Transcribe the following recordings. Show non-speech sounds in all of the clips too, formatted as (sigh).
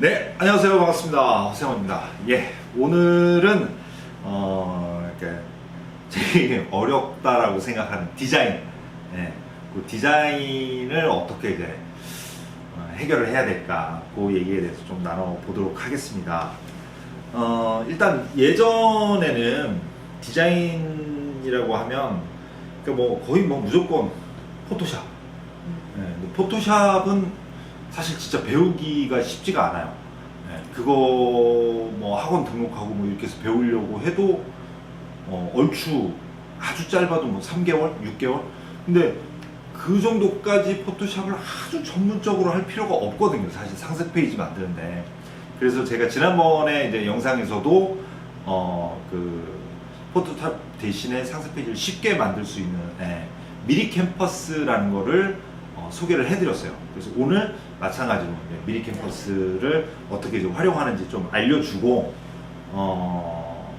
네, 안녕하세요. 반갑습니다. 허세원입니다. 예, 오늘은, 어, 이렇게, 제일 (laughs) 어렵다라고 생각하는 디자인. 예, 그 디자인을 어떻게 이제, 어, 해결을 해야 될까. 그 얘기에 대해서 좀 나눠보도록 하겠습니다. 어, 일단 예전에는 디자인이라고 하면, 그 뭐, 거의 뭐 무조건 포토샵. 예, 포토샵은 사실 진짜 배우기가 쉽지가 않아요. 예, 그거 뭐 학원 등록하고 뭐 이렇게 해서 배우려고 해도 어, 얼추 아주 짧아도 뭐 3개월, 6개월. 근데 그 정도까지 포토샵을 아주 전문적으로 할 필요가 없거든요. 사실 상세 페이지 만드는데. 그래서 제가 지난번에 이제 영상에서도 어, 그 포토샵 대신에 상세 페이지를 쉽게 만들 수 있는 예, 미리 캠퍼스라는 거를 어, 소개를 해드렸어요. 그래서 오늘 마찬가지로 미리 캠퍼스를 어떻게 좀 활용하는지 좀 알려주고 어,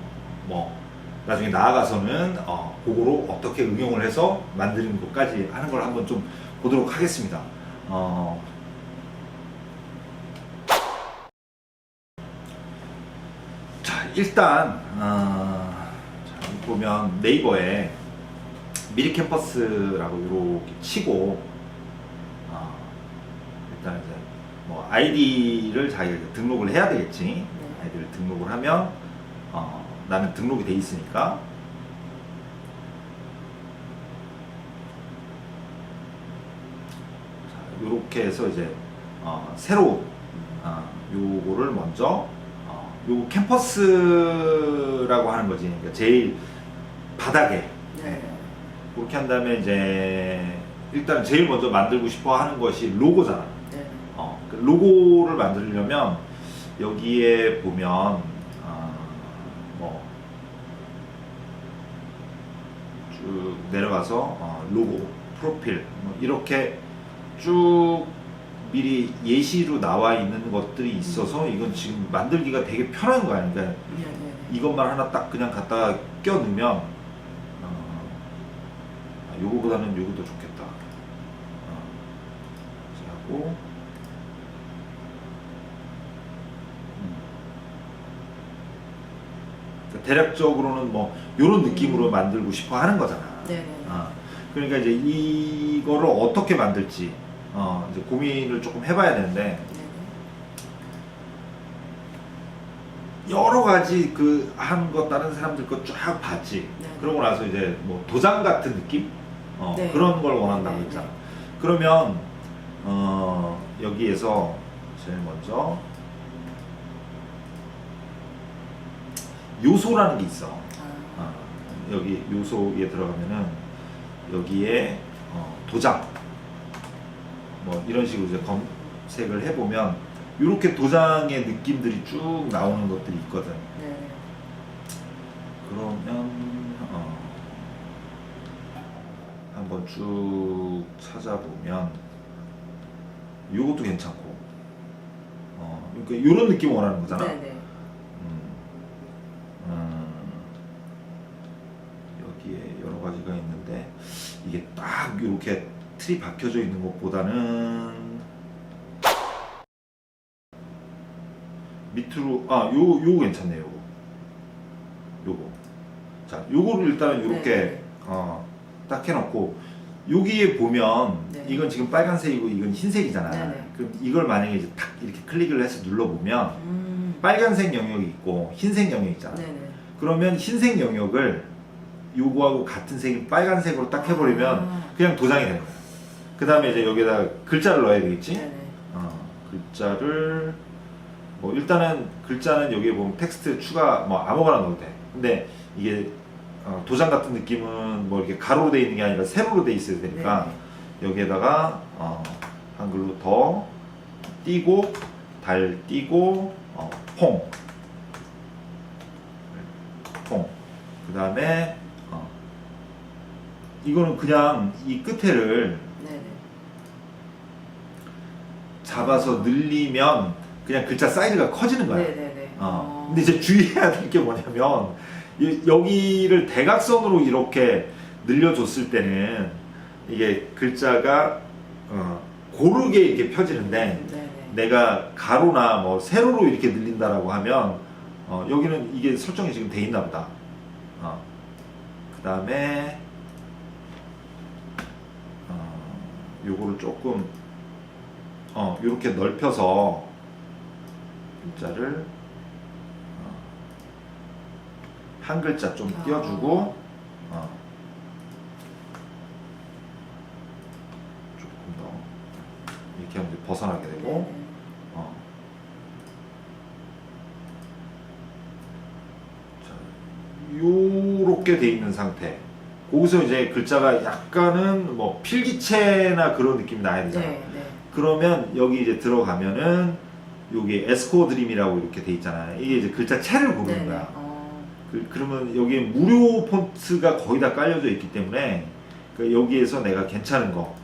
뭐 나중에 나아가서는 어, 그거로 어떻게 응용을 해서 만드는 것까지 하는 걸 한번 좀 보도록 하겠습니다. 어, 자 일단 어, 자, 보면 네이버에 미리 캠퍼스라고 이렇게 치고 어, 일단 이제 뭐 아이디를 자기가 등록을 해야 되겠지. 아이디를 등록을 하면 어, 나는 등록이 돼 있으니까. 자, 요렇게 해서 이제 어, 새로 어, 요거를 먼저 어, 요 캠퍼스라고 하는 거지. 그러니까 제일 바닥에. 네. 그렇게 한 다음에 이제 일단 제일 먼저 만들고 싶어 하는 것이 로고잖아. 로고를 만들려면 여기에 보면 어, 뭐쭉 내려가서 어, 로고, 프로필 뭐 이렇게 쭉 미리 예시로 나와 있는 것들이 있어서 이건 지금 만들기가 되게 편한 거야. 그러니까 네, 네, 네. 이것만 하나 딱 그냥 갖다가 껴 넣으면 어, 아, 요거보다는 요거 더 좋겠다. 어, 하고 음. 그러니까 대략적으로는 뭐 요런 느낌으로 만들고 싶어 하는 거잖아. 네, 네. 어, 그러니까 이제 이거를 어떻게 만들지 어, 이제 고민을 조금 해봐야 되는데 네, 여러 가지 그한거 다른 사람들 거 쫙 봤지. 네. 그러고 나서 이제 뭐 도장 같은 느낌? 어, 네. 그런 걸 원한다고 네, 했잖아. 네. 그러면 어, 여기에서 제일 먼저 요소라는 게 있어. 아, 어, 여기 요소에 들어가면은 여기에 어, 도장 뭐 이런 식으로 이제 검색을 해보면 이렇게 도장의 느낌들이 쭉 나오는 것들이 있거든. 네. 그러면 어, 한번 쭉 찾아보면 이것도 괜찮고 어, 그러니까 이런 느낌 원하는 거잖아. 네, 네. 음, 음, 여기에 가지가 있는데 이게 딱 이렇게 틀이 박혀져 있는 것보다는 밑으로 아요 요거 괜찮네요 요거 요거 자 요거를 일단은 이렇게 네. 어, 딱 해놓고 여기에 보면 네. 이건 지금 빨간색이고 이건 흰색이잖아 네, 네. 그럼 이걸 만약에 이제 탁 이렇게 클릭을 해서 눌러보면 음. 빨간색 영역이 있고 흰색 영역이 있잖아. 네, 네. 그러면 흰색 영역을 요거하고 같은 색인 빨간색으로 딱 해버리면 아. 그냥 도장이 되는 거야. 그 다음에 이제 여기다 글자를 넣어야 되겠지? 네, 네. 어, 글자를 뭐 일단은 글자는 여기에 보면 텍스트 추가 뭐 아무거나 넣어도 돼. 근데 이게 어, 도장 같은 느낌은 뭐 이렇게 가로로 돼 있는 게 아니라 세로로 돼 있어야 되니까 네. 여기에다가 어, 한글로 더 띄고 달 띄고 어, 퐁. 퐁. 그 다음에 어, 이거는 그냥 이 끝에를 네, 네. 잡아서 늘리면 그냥 글자 사이즈가 커지는 거야. 네, 네, 네. 어. 근데 이제 주의해야 될 게 뭐냐면 이- 여기를 대각선으로 이렇게 늘려줬을 때는 이게 글자가 어, 고르게 이렇게 펴지는데 네, 네. 내가 가로나 뭐 세로로 이렇게 늘린다라고 하면 어, 여기는 이게 설정이 지금 돼 있나 보다. 어. 그 다음에 어, 요거를 조금 어, 요렇게 넓혀서 글자를 어, 한 글자 좀 아. 띄워주고 어, 조금 더 이렇게 하면 이제 벗어나게 되고 네네. 어. 자, 요렇게 돼 있는 상태. 거기서 이제 글자가 약간은 뭐 필기체나 그런 느낌이 나야 되잖아. 네, 네. 그러면 여기 이제 들어가면은 여기 에스코 드림이라고 이렇게 돼 있잖아. 이게 이제 글자 채를 고르는 네네. 거야. 어, 그, 그러면 여기에 무료 폰트가 거의 다 깔려져 있기 때문에 그 여기에서 내가 괜찮은 거,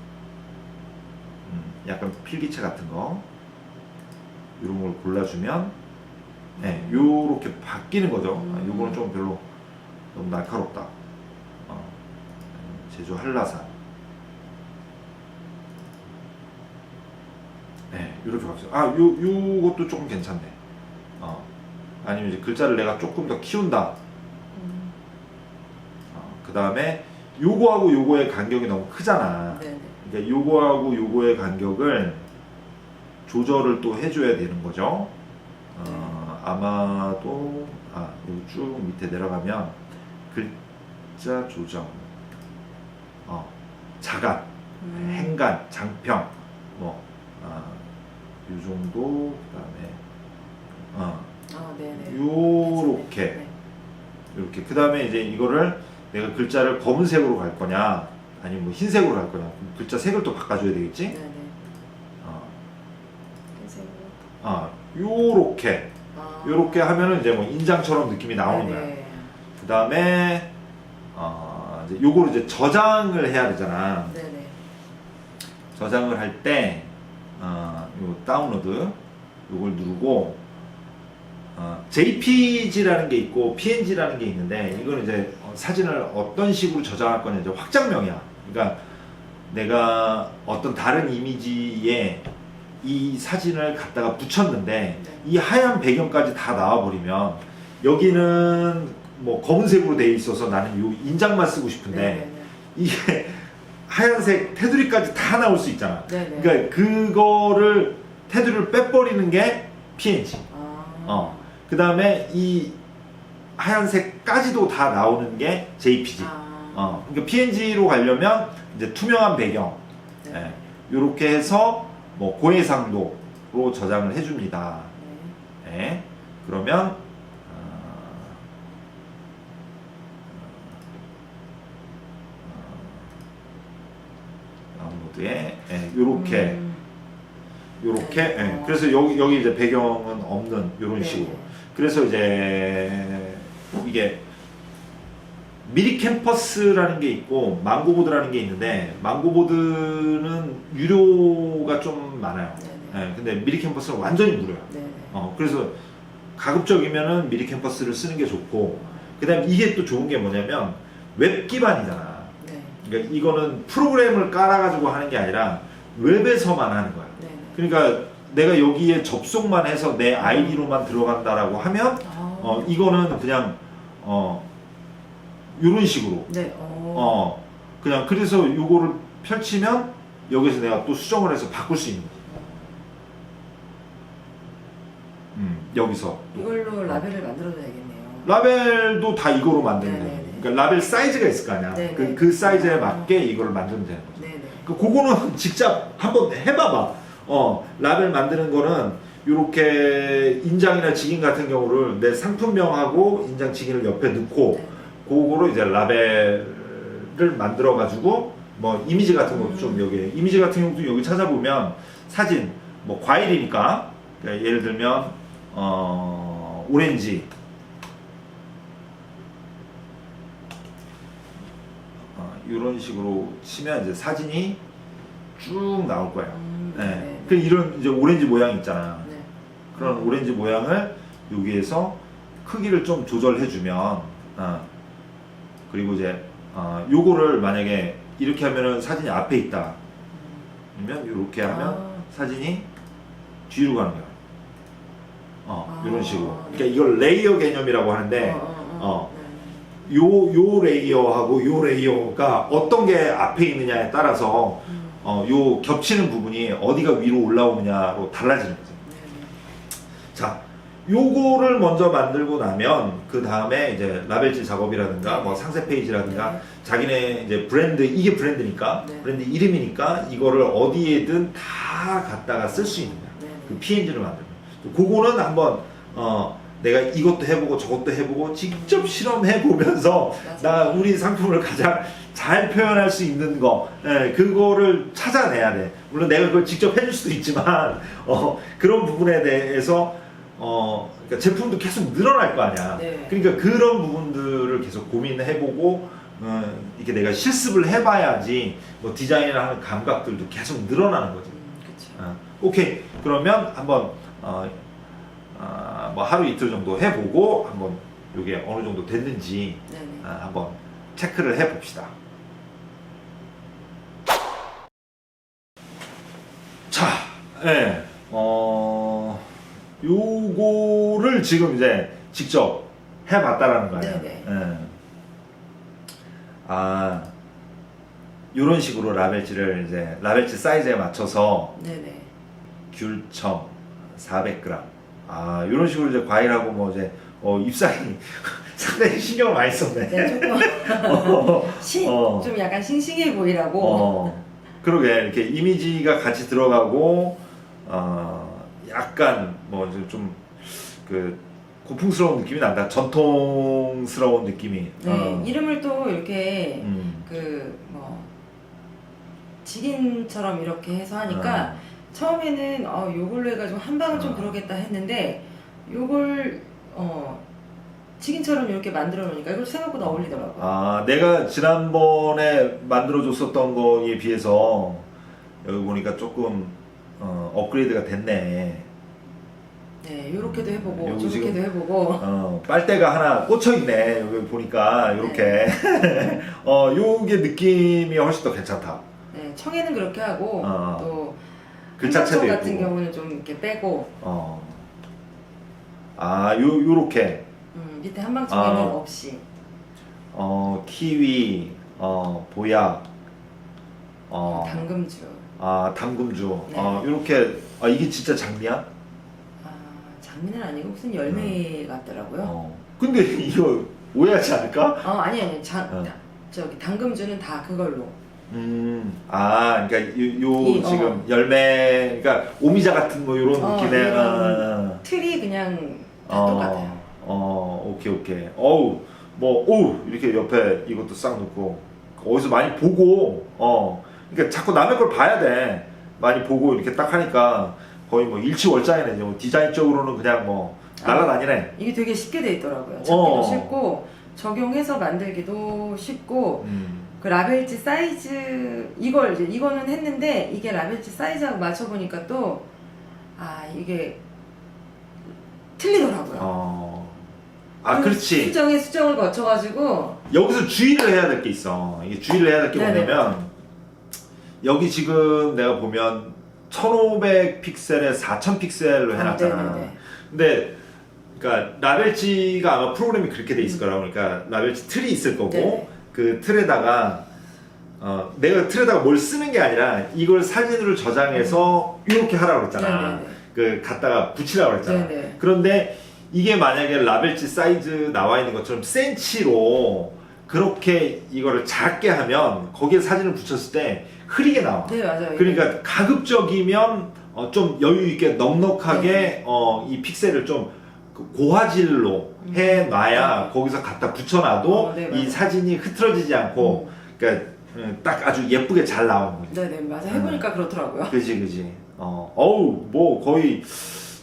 음, 약간 필기체 같은 거 이런 걸 골라주면, 네, 요렇게 바뀌는 거죠. 아, 음. 요거는 좀 별로 너무 날카롭다. 어, 제주 한라산. 네, 이렇게 바뀌어요. 아, 요, 요것도 조금 괜찮네. 어. 아니면 이제 글자를 내가 조금 더 키운다. 음, 그 다음에 요거하고 요거의 간격이 너무 크잖아. 네네. 그러니까 요거하고 요거의 간격을 조절을 또 해줘야 되는 거죠. 어, 아마도 아 여기 쭉 밑에 내려가면 글자 조정, 어, 자간, 음, 행간, 장평, 뭐, 아, 요 정도, 그 다음에, 어, 아, 네네. 요렇게. 네. 이렇게 그 다음에 이제 이거를 내가 글자를 검은색으로 갈 거냐 아니면 뭐 흰색으로 갈 거냐 그럼 글자 색을 또 바꿔줘야 되겠지 네네. 어, 흰색으로. 아 요렇게 아. 요렇게 하면은 이제 뭐 인장처럼 느낌이 나오는 거야 네네. 그 다음에 어, 이제 요거를 이제 저장을 해야 되잖아 네네. 저장을 할 때 어, 요 다운로드 요걸 누르고 어, JPG라는 게 있고 PNG라는 게 있는데 이거는 이제 어, 사진을 어떤 식으로 저장할 거냐 이제 확장명이야. 그러니까 내가 어떤 다른 이미지에 이 사진을 갖다가 붙였는데 네. 이 하얀 배경까지 다 나와버리면 여기는 뭐 검은색으로 돼 있어서 나는 요 인장만 쓰고 싶은데 네네네. 이게 하얀색 테두리까지 다 나올 수 있잖아. 네네. 그러니까 그거를 테두리를 빼버리는 게 PNG. 아. 어. 그 다음에 이 하얀색까지도 다 나오는 게 JPG. 아. 어. 그러니까 PNG로 가려면 이제 투명한 배경. 네. 이렇게 해서 뭐 고해상도로 저장을 해줍니다. 네. 네. 그러면 어, 어, 다운로드에 이렇게 음, 요렇게 네. 예. 어. 그래서 여기 여기 이제 배경은 없는 이런 네. 식으로 그래서 이제 이게 미리 캠퍼스라는 게 있고 망고보드라는 게 있는데 망고보드는 유료가 좀 많아요 네네. 예, 근데 미리 캠퍼스는 완전히 무료야 네네. 어, 그래서 가급적이면은 미리 캠퍼스를 쓰는 게 좋고 그 다음에 이게 또 좋은 게 뭐냐면 웹 기반이잖아 네. 그러니까 이거는 프로그램을 깔아가지고 하는 게 아니라 웹에서만 하는 거야 네네. 그러니까 내가 여기에 접속만 해서 내 아이디로만 들어간다라고 하면 아. 어 이거는 그냥 어 이런 식으로 네. 어. 어 그냥 그래서 요거를 펼치면 여기서 내가 또 수정을 해서 바꿀 수 있는 거지. 음 여기서 이걸로 라벨을 만들어도 되겠네요. 라벨도 다 이거로 만들면 네네네. 돼. 그러니까 라벨 사이즈가 있을 거 아니야. 네네. 그, 그 사이즈에 맞게 이거를 만들면 되는 거지. 네네. 그 그거는 직접 한번 해봐봐. 어 라벨 만드는 거는 이렇게 인장이나 직인 같은 경우를 내 상품명하고 인장 직인을 옆에 넣고 네. 그거로 이제 라벨을 만들어 가지고 뭐 이미지 같은 것도 좀 여기 이미지 같은 경우도 여기 찾아보면 사진 뭐 과일이니까 그러니까 예를 들면 어 오렌지 이런 식으로 치면 이제 사진이 쭉 나올 거예요. 음, 네. 네. 그 이런 이제 오렌지 모양 있잖아. 네. 그런 오렌지 모양을 여기에서 크기를 좀 조절해 주면 어, 그리고 이제 어, 요거를 만약에 이렇게 하면은 사진이 앞에 있다 음. 그러면 이렇게 하면 아. 사진이 뒤로 가는 거야. 어, 아, 이런 식으로. 네. 그러니까 이걸 레이어 개념이라고 하는데, 어. 요, 요 레이어하고 요 레이어가 어떤 게 앞에 있느냐에 따라서, 음. 어, 요 겹치는 부분이 어디가 위로 올라오느냐로 달라지는 거죠. 자, 요거를 먼저 만들고 나면 그 다음에 이제 라벨지 작업이라든가 뭐 상세 페이지라든가 네. 자기네 이제 브랜드 이게 브랜드니까 네. 브랜드 이름이니까 이거를 어디에든 다 갖다가 쓸 수 있는 거야. 그 PNG를 만들면 그거는 한번 어 내가 이것도 해보고 저것도 해보고 직접 실험해 보면서 나 우리 상품을 가장 잘 표현할 수 있는 거 예, 그거를 찾아내야 돼. 물론 내가 그걸 직접 해줄 수도 있지만 (laughs) 어 그런 부분에 대해서 어 그러니까 제품도 계속 늘어날 거 아니야. 네. 그러니까 그런 부분들을 계속 고민해보고 어, 이게 내가 실습을 해봐야지 뭐 디자인을 하는 감각들도 계속 늘어나는 거지. 그렇죠. 어, 오케이. 그러면 한번 어, 아, 뭐 하루 이틀 정도 해보고 한번 이게 어느 정도 됐는지 네네. 아, 한번 체크를 해봅시다. 자, 예, 어, 요거를 지금 이제 직접 해봤다라는 거 아니야? 네네. 예. 아, 요런 식으로 라벨지를 이제 라벨지 사이즈에 맞춰서 네네. 귤청 400g. 아, 이런 식으로 이제 과일하고 뭐 이제 어, 입사이 (laughs) 상당히 신경을 많이 썼네. 네, 조금 (laughs) 어, 신, 어. 좀 약간 싱싱해 보이라고. 어, 그러게 이렇게 이미지가 같이 들어가고 어, 약간 뭐좀그 고풍스러운 느낌이 난다. 전통스러운 느낌이. 네, 어, 이름을 또 이렇게 음, 그뭐 직인처럼 이렇게 해서 하니까 어, 처음에는 어 요걸로 해가지고 한 방은 좀 어. 그러겠다 했는데 요걸 어 직인처럼 이렇게 만들어 놓으니까 이걸 생각보다 어울리더라고요. 아, 내가 지난번에 만들어줬었던 거에 비해서 여기 보니까 조금 어, 업그레이드가 됐네. 네, 요렇게도 해보고 요거 저렇게도 지금- 해보고 어, 빨대가 하나 꽂혀 있네. 여기 보니까 이렇게 (laughs) 어, 요게 느낌이 훨씬 더 괜찮다. 네, 청에는 그렇게 하고 어. 또 한가청 같은 예쁘고. 경우는 좀 이렇게 빼고 어. 아, 요 요렇게 음, 밑에 한방청에는 아. 없이 어, 키위, 어, 보약, 어, 당금주 아, 담금주. 네. 어, 요렇게 아, 이게 진짜 장미야? 아, 장미는 아니고 무슨 열매 같더라고요. 어, 어. 근데 (laughs) 이거 오해하지 않을까? 아니 아니 장 어. 다- 저기 당금주는 다 그걸로 음, 아, 그러니까 요, 요 이, 지금 어. 열매, 그러니까 오미자 같은 뭐 이런 어, 느낌의. 아, 틀이 그냥 다 똑같아요. 어, 오케이, 오케이. 어우, 뭐, 어우, 이렇게 옆에 이것도 싹 넣고, 어디서 많이 보고, 어, 그러니까 자꾸 남의 걸 봐야 돼. 많이 보고 이렇게 딱 하니까 거의 뭐 일치월장이네. 뭐 디자인적으로는 그냥 뭐, 날라다니네. 이게 되게 쉽게 돼 있더라고요. 찾기도 어. 쉽고 적용해서 만들기도 쉽고 음, 그 라벨지 사이즈 이걸 이제 이거는 했는데 이게 라벨지 사이즈하고 맞춰 보니까 또 아 이게 틀리더라고요. 어. 아, 그 그렇지. 수정에 수정을 거쳐가지고 여기서 주의를 해야 될 게 있어. 이게 주의를 해야 될 게 네네. 뭐냐면, 여기 지금 내가 보면 1500 픽셀에 4000 픽셀로 해놨잖아. 아, 네네네. 근데 그러니까 라벨지가 아마 프로그램이 그렇게 돼 있을 거라고 그러니까 라벨지 틀이 있을 거고 네네. 그 틀에다가 어, 내가 틀에다가 뭘 쓰는 게 아니라 이걸 사진으로 저장해서 이렇게 하라고 그랬잖아. 네네네. 그 갖다가 붙이라고 그랬잖아. 네네. 그런데 이게 만약에 라벨지 사이즈 나와 있는 것처럼 센치로 그렇게 이거를 작게 하면 거기에 사진을 붙였을 때 흐리게 나와. 네 맞아요. 그러니까 가급적이면 어, 좀 여유 있게 넉넉하게 네. 어, 이 픽셀을 좀 고화질로 음. 해놔야 네. 거기서 갖다 붙여놔도 어, 네, 이 맞아요. 사진이 흐트러지지 않고 그러니까 음, 딱 아주 예쁘게 잘 나오는 거지. 네네 맞아 해보니까 그렇더라고요. 그지 그지. 어, 어우 뭐 거의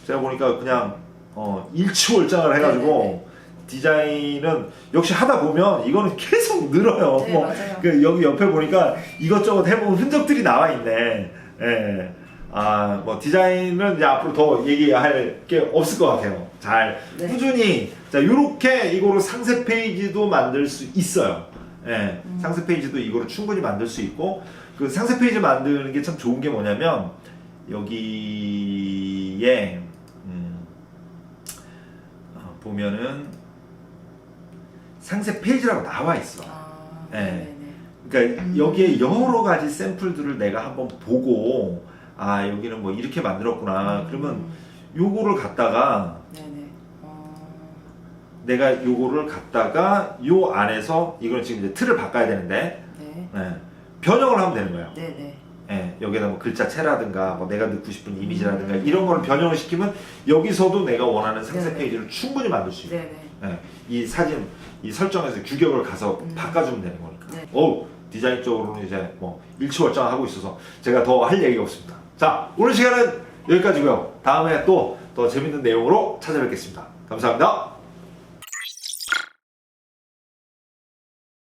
제가 보니까 그냥 어, 일치월장을 해가지고 네네네. 디자인은 역시 하다 보면 이거는 계속 늘어요. 네 뭐 맞아요. 그 여기 옆에 보니까 이것저것 해본 흔적들이 나와 있네. 예. 아, 뭐 디자인은 이제 앞으로 더 얘기할 게 없을 것 같아요. 잘 네. 꾸준히 자 이렇게 이거로 상세 페이지도 만들 수 있어요. 예. 음. 상세 페이지도 이거로 충분히 만들 수 있고 그 상세 페이지 만드는 게 참 좋은 게 뭐냐면 여기 여기에 음, 어, 보면은 상세 페이지라고 나와 있어. 아, 네. 네네네. 그러니까 음. 여기에 여러 가지 샘플들을 내가 한번 보고 아 여기는 뭐 이렇게 만들었구나. 음, 그러면 요거를 갖다가 네네. 어, 내가 요거를 갖다가 요 안에서 이걸 지금 이제 틀을 바꿔야 되는데 네. 예, 변형을 하면 되는 거예요. 네네. 예, 여기다 뭐 글자체라든가 뭐 내가 넣고 싶은 이미지라든가 음. 이런 거를 변형을 시키면 여기서도 내가 원하는 상세 네네. 페이지를 충분히 만들 수 있어요. 네네. 예, 이 사진 이 설정에서 규격을 가서 음. 바꿔주면 되는 거니까. 네. 오 디자인적으로는 이제 뭐 일치월장하고 있어서 제가 더 할 얘기가 없습니다. 자 오늘 시간은 여기까지고요. 다음에 또 더 재밌는 내용으로 찾아뵙겠습니다. 감사합니다.